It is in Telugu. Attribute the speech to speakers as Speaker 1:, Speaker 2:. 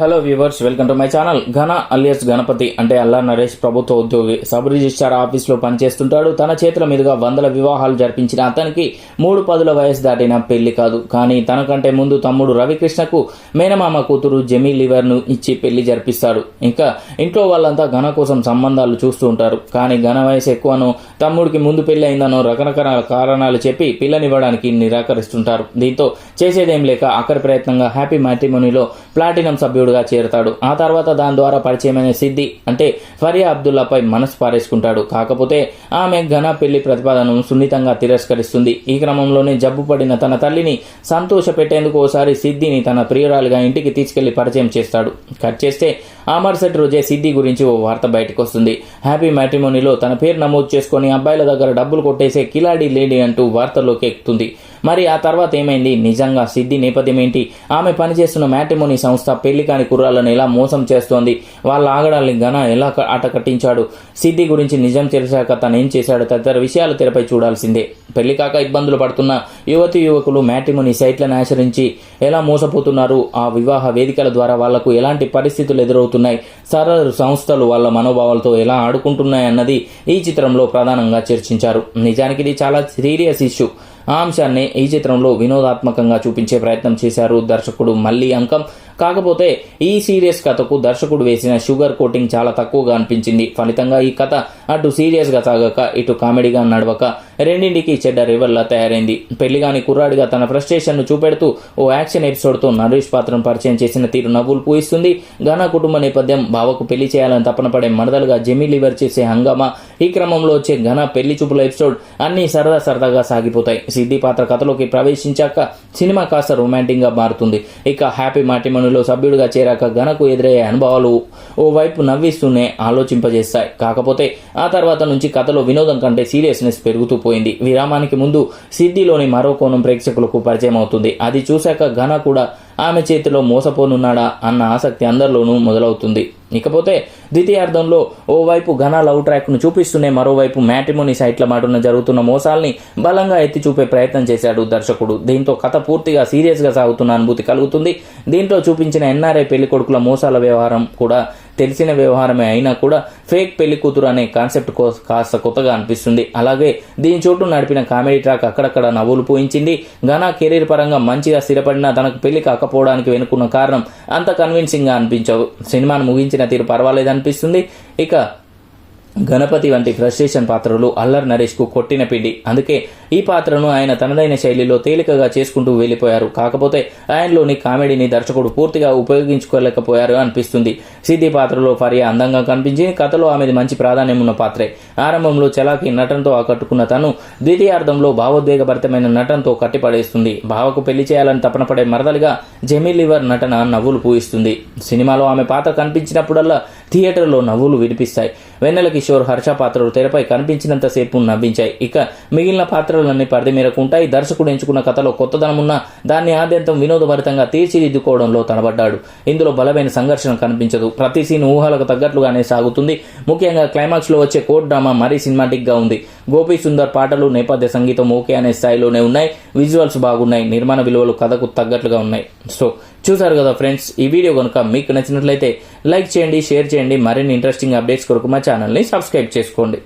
Speaker 1: Hello viewers welcome to my channel Ghana alias Ganapati అంటే అల్లా నరేష్ ప్రభుత్వ ఉద్యోగి. సబ్ రిజిస్ట్రార్ ఆఫీస్లో పనిచేస్తుంటాడు. తన చేతుల మీదుగా వందల వివాహాలు జరిపించిన అతనికి మూడు పదుల వయసు దాటిన పెళ్ళి కాదు. కానీ తనకంటే ముందు తమ్ముడు రవికృష్ణకు మేనమామ కూతురు జెమీ లివర్ను ఇచ్చి పెళ్ళి జరిపిస్తాడు. ఇంకా ఇంట్లో వాళ్ళంతా ఘన కోసం సంబంధాలు చూస్తూ ఉంటారు. కానీ ఘన వయసు ఎక్కువనో తమ్ముడికి ముందు పెళ్ళి అయిందనో రకరకాల కారణాలు చెప్పి పిల్లనివ్వడానికి నిరాకరిస్తుంటారు. దీంతో చేసేదేం లేక ఆఖరి ప్రయత్నంగా హ్యాపీ మ్యాట్రిమోనీలో ప్లాటినం సభ్యుడు సభ్యుడుగా చేరతాడు. ఆ తర్వాత దాని ద్వారా పరిచయమైన సిద్ధి అంటే ఫరియా అబ్దుల్లాపై మనసు పారేసుకుంటాడు. కాకపోతే ఆమె ఘన పెళ్ళి ప్రతిపాదనను సున్నితంగా తిరస్కరిస్తుంది. ఈ క్రమంలోనే జబ్బు పడిన తన తల్లిని సంతోష పెట్టేందుకు ఓసారి సిద్ధిని తన ప్రియురాలుగా ఇంటికి తీసుకెళ్ళి పరిచయం చేస్తాడు. కట్ చేస్తే ఆ మరుసటి రోజే సిద్ధి గురించి ఓ వార్త బయటకు వస్తుంది హ్యాపీ మ్యాట్రిమోనీలో తన పేరు నమోదు చేసుకుని అబ్బాయిల దగ్గర డబ్బులు కొట్టేసే కిలాడి లేడీ అంటూ వార్తల్లోకి ఎక్కుతుంది. మరి ఆ తర్వాత ఏమైంది? నిజంగా సిద్ధి నేపథ్యం ఏంటి? ఆమె పనిచేస్తున్న మ్యాట్రిమోని సంస్థ పెళ్ళి కాని కుర్రాలను ఎలా మోసం చేస్తోంది? వాళ్ళ ఆగడాల్ని ఘన ఎలా ఆట కట్టించాడు? సిద్ధి గురించి నిజం తెలిసాక తను ఏం చేశాడు? తదితర విషయాలు తెరపై చూడాల్సిందే. పెళ్ళి కాక ఇబ్బందులు పడుతున్న యువతి యువకులు మ్యాట్రిమోని సైట్లను ఆచరించి ఎలా మోసపోతున్నారు? ఆ వివాహ వేదికల ద్వారా వాళ్ళకు ఎలాంటి పరిస్థితులు ఎదురవుతున్నాయి? సరళ సంస్థలు వాళ్ళ మనోభావాలతో ఎలా ఆడుకుంటున్నాయి అన్నది ఈ చిత్రంలో ప్రధానంగా చర్చించారు. నిజానికి ఇది చాలా సీరియస్ ఇష్యూ. ఆ అంశాన్ని ఈ చిత్రంలో వినోదాత్మకంగా చూపించే ప్రయత్నం చేశారు దర్శకుడు మళ్ళీ అంకం. కాకపోతే ఈ సీరియస్ కథకు దర్శకుడు వేసిన షుగర్ కోటింగ్ చాలా తక్కువగా అనిపించింది. ఫలితంగా ఈ కథ అటు సీరియస్గా సాగక ఇటు కామెడీగా నడవక రెండింటికి చెడ్డ రివర్లా తయారైంది. పెళ్ళిగాని కుర్రాడిగా తన ఫ్రస్ట్రేషన్ను చూపెడుతూ ఓ యాక్షన్ ఎపిసోడ్తో నరేష్ పాత్రను పరిచయం చేసిన తీరు నవ్వులు పూయిస్తుంది. ఘన కుటుంబ నేపథ్యం బావకు పెళ్ళి చేయాలని తపన పడే మరదలుగా జెమీ లివర్ చేసే హంగామా ఈ క్రమంలో వచ్చే ఘన పెళ్ళి చూపుల ఎపిసోడ్ అన్ని సరదా సరదాగా సాగిపోతాయి. సిద్ధి పాత్ర కథలోకి ప్రవేశించాక సినిమా కాస్త రొమాంటిక్గా మారుతుంది. ఇక హ్యాపీ మాటిమణిలో సభ్యుడిగా చేరాక ఘనకు ఎదురయ్యే అనుభవాలు ఓ వైపు నవ్విస్తూనే ఆలోచింపజేస్తాయి. కాకపోతే ఆ తర్వాత నుంచి కథలో వినోదం కంటే సీరియస్నెస్ పెరుగుతూ పోయింది. విరామానికి ముందు సిద్ధిలోని మరో కోణం ప్రేక్షకులకు పరిచయం అవుతుంది అది చూశాక ఘన కూడా ఆమె చేతిలో మోసపోనున్నాడా అన్న ఆసక్తి అందరిలోనూ మొదలవుతుంది. ఇకపోతే ద్వితీయార్థంలో ఓవైపు ఘన లవ్ ట్రాక్ను చూపిస్తూనే మరోవైపు మ్యాట్రిమోని సైట్ల మాటున జరుగుతున్న మోసాల్ని బలంగా ఎత్తి చూపే ప్రయత్నం చేశాడు దర్శకుడు. దీంతో కథ పూర్తిగా సీరియస్గా సాగుతున్న అనుభూతి కలుగుతుంది. దీంట్లో చూపించిన ఎన్ఆర్ఐ పెళ్ళి కొడుకుల మోసాల వ్యవహారం కూడా తెలిసిన వ్యవహారమే అయినా కూడా ఫేక్ పెళ్ళి కూతురు అనే కాన్సెప్ట్ కో- కాస్త కొత్తగా అనిపిస్తుంది. అలాగే దీని చోటు నడిపిన కామెడీ ట్రాక్ అక్కడక్కడ నవ్వులు పూయించింది. ఘన కెరీర్ పరంగా మంచిగా స్థిరపడిన తనకు పెళ్ళి కాకపోవడానికి వెనుకున్న కారణం అంత కన్విన్సింగ్గా అనిపించవు. సినిమాను ముగించిన తీరు పర్వాలేదు అనిపిస్తుంది. ఇక గణపతి వంటి ఫ్రస్ట్రేషన్ పాత్రలు అల్లర్ నరేష్కు కొట్టిన పిండి. అందుకే ఈ పాత్రను ఆయన తనదైన శైలిలో తేలికగా చేసుకుంటూ వెళ్ళిపోయారు. కాకపోతే ఆయనలోని కామెడీని దర్శకుడు పూర్తిగా ఉపయోగించుకోలేకపోయారు అనిపిస్తుంది. సిద్ధి పాత్రలో ఫరియా అందంగా కనిపించింది కథలో ఆమెది మంచి ప్రాధాన్యం ఉన్న పాత్రే. ఆరంభంలో చలాకి నటనతో ఆకట్టుకున్న తను ద్వితీయార్థంలో భావోద్వేగభరితమైన నటనతో కట్టిపడేస్తుంది. భావకు పెళ్ళి చేయాలని తపనపడే మరదలుగా మరదలిగా జెమీ లివర్ నటన నవ్వులు పూయిస్తుంది. సినిమాలో ఆమె పాత్ర కనిపించినప్పుడల్లా థియేటర్లో నవ్వులు వినిపిస్తాయి వెన్నెల కిషోర్ హర్ష పాత్రలు తెరపై కనిపించినంతసేపు నవ్వించాయి. ఇక మిగిలిన పాత్రలన్నీ పరిధి మేరకు ఉంటాయి. దర్శకుడు ఎంచుకున్న కథలో కొత్తదనమున్న దాన్ని ఆద్యంతం వినోదభరితంగా తీర్చిదిద్దుకోవడంలో తనబడ్డాడు ఇందులో బలమైన సంఘర్షణ కనిపించదు. ప్రతి సీన్ ఊహలకు తగ్గట్లుగానే సాగుతుంది. ముఖ్యంగా క్లైమాక్స్లో వచ్చే కోడ్ డ్రామా మరీ సినిమాటిక్గా ఉంది. గోపి సుందర్ పాటలు నేపథ్య సంగీతం ఓకే అనే స్థాయిలోనే ఉన్నాయి. విజువల్స్ బాగున్నాయి. నిర్మాణ విలువలు కథకు తగ్గట్లుగా ఉన్నాయి. సో చూసారు కదా ఫ్రెండ్స్ ఈ వీడియో కనుక మీకు నచ్చినట్లయితే లైక్ చేయండి షేర్ చేయండి. మరిన్ని ఇంట్రెస్టింగ్ అప్డేట్స్ కొరకు మా ఛానల్ని సబ్స్క్రైబ్ చేసుకోండి.